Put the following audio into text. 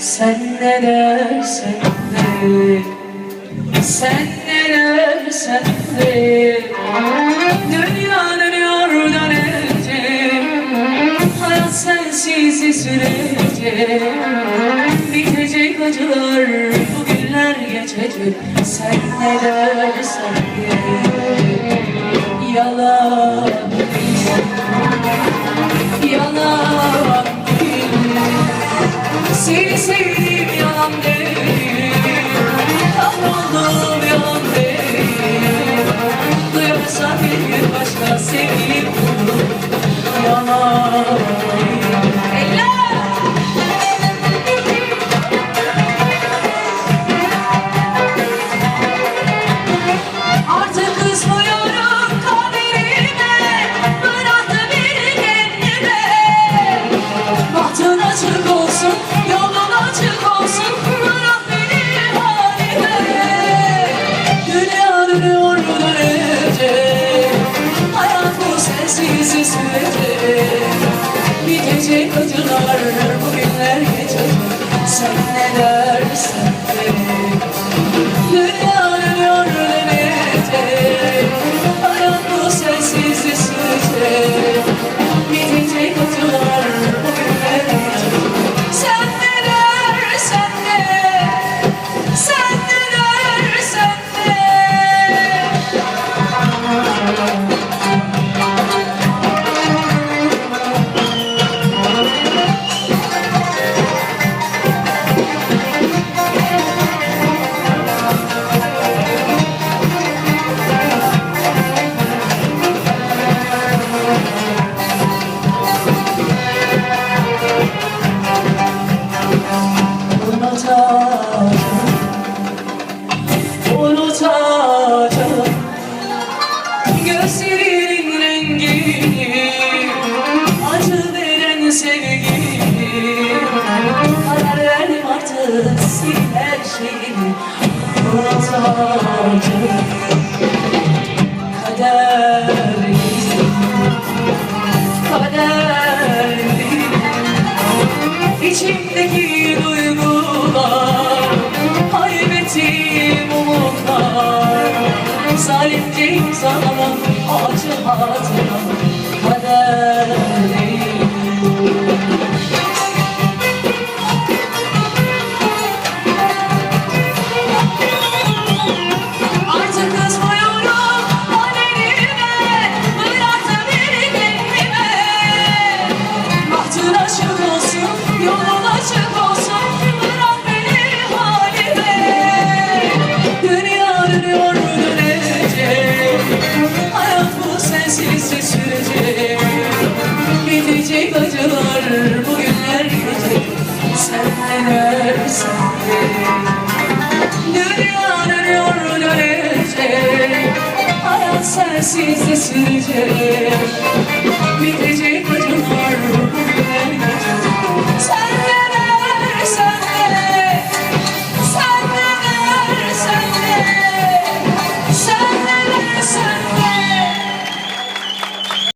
ne dersen de Sen ne dersen de Dünya dönüyor dönecek. Hayat sensiz sürecek. Bitecek acılar Bugünler geçecek. Sen ne dersen de Yalan Acılar, bugünler geçecek Sen ne unutacağım. Unutacağım Gözlerinin rengini Acı veren sevgini Karar verdim artık sil her şeyini Unutacağım. Kader Kader İçimdeki beni kendime. Bahtın açık olsun, yolun açık olsun sensiz de sürecek